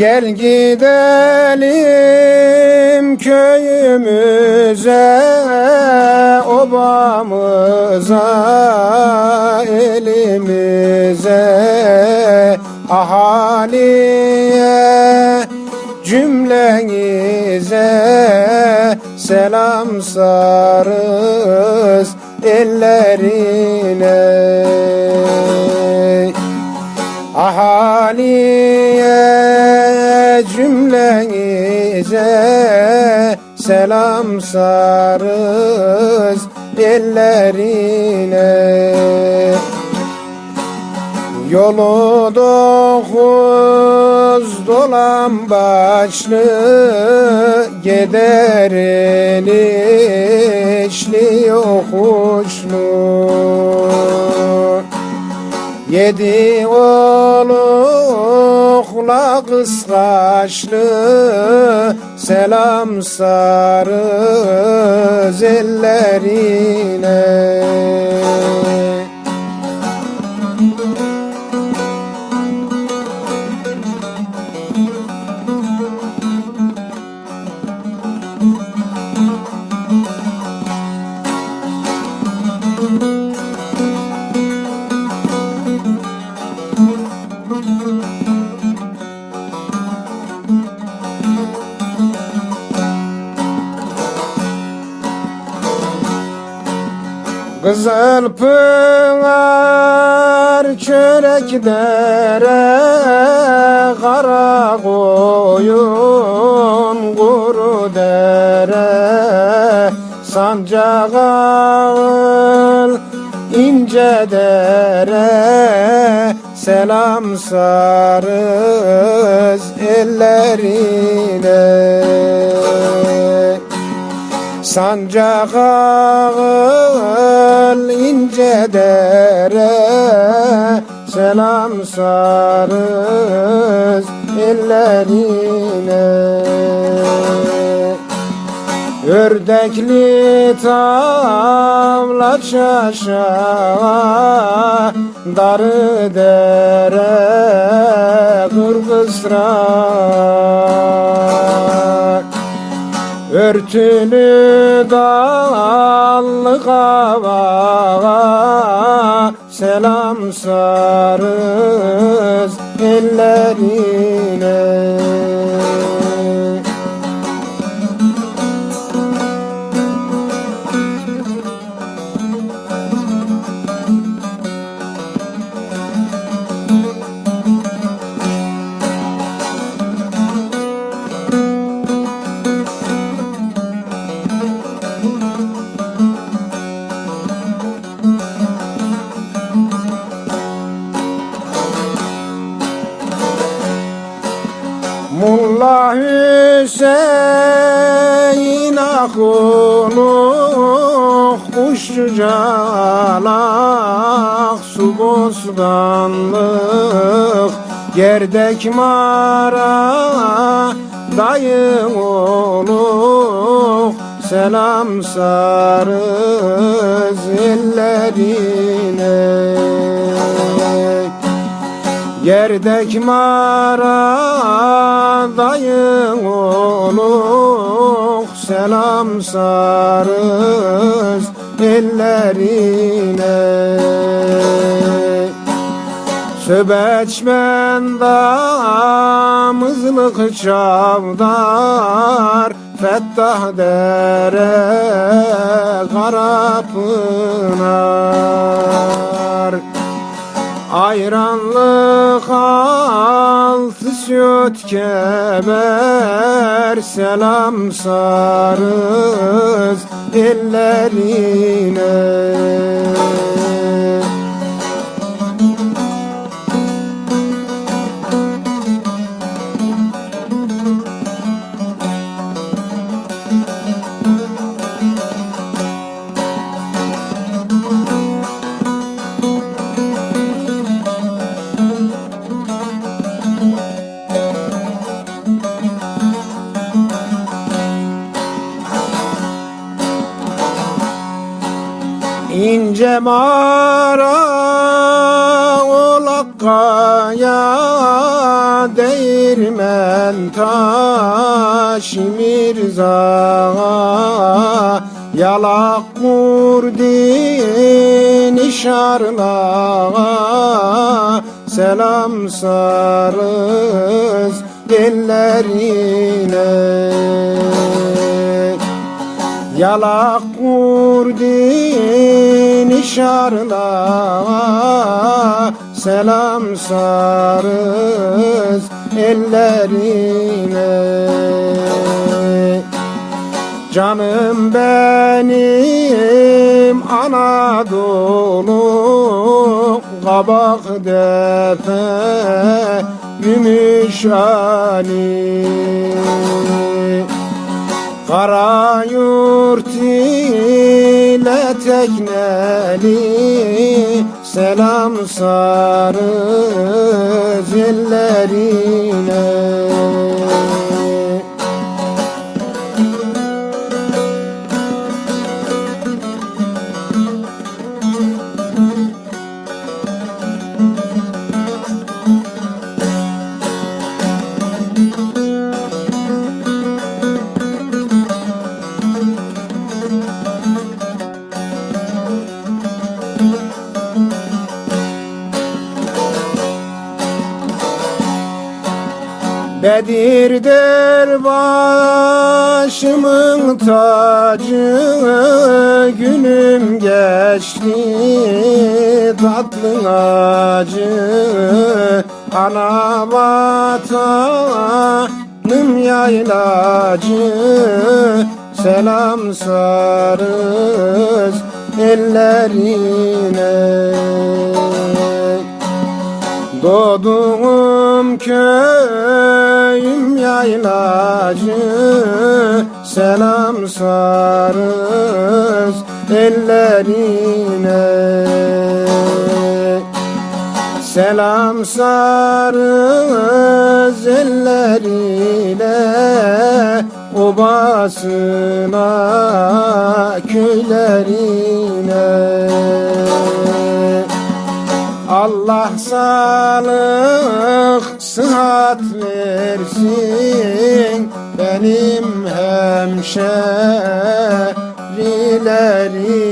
Gel gidelim köyümüze Obamıza elimize. Ahaliye cümlenize Selam sarız ellerine. Ahaliye cümlenize selam sarız ellerine. Yolu dokuz dolan başlı Gider inişli yokuşlu. Yedi olukla kıskaçlı Selam sarız ellerine Kızıl pınar çörek dere Kara koyun kuru dere Sancak ağıl ince dere. Selam sarız ellerine Sancak ağıl ince dere Selam sarız ellerine. Ördekli tavla çaşağı Darı dere kırgızrak Örtülü dallı hava Selam sarız ellerine Mulla Hüseyin akulu Kuşçu calak Su bostanlık Gerdek mara Dayı oluk Selam sarız ellerine. Gerdek mara dayın oluk Selam sarız ellerine. Söbeçmen damızlık çavdar Fettah dere Karapınar Ayranlık altı süt kemer selam sarız ellerine İnce mağara olakkaya değirmen taş mirza. Yalak kurdi nişarla selam sarız ellerine Yalak kurdi nişarla Selam sarız ellerine. Canım benim Anadolu Kabak defe Gümüşhane Kara yurt ile tekneli Selam sarız ellerine Bedir'dir başımın tacı Günüm geçti tatlı acı. Ana vatanım yaylacı Selam sarız ellerine Doğduğum köyüm yaylacı Selam sarız ellerine. Selam sarız ellerine Obasına köylerine. Allah sağlık sıhhat versin benim hemşerilerime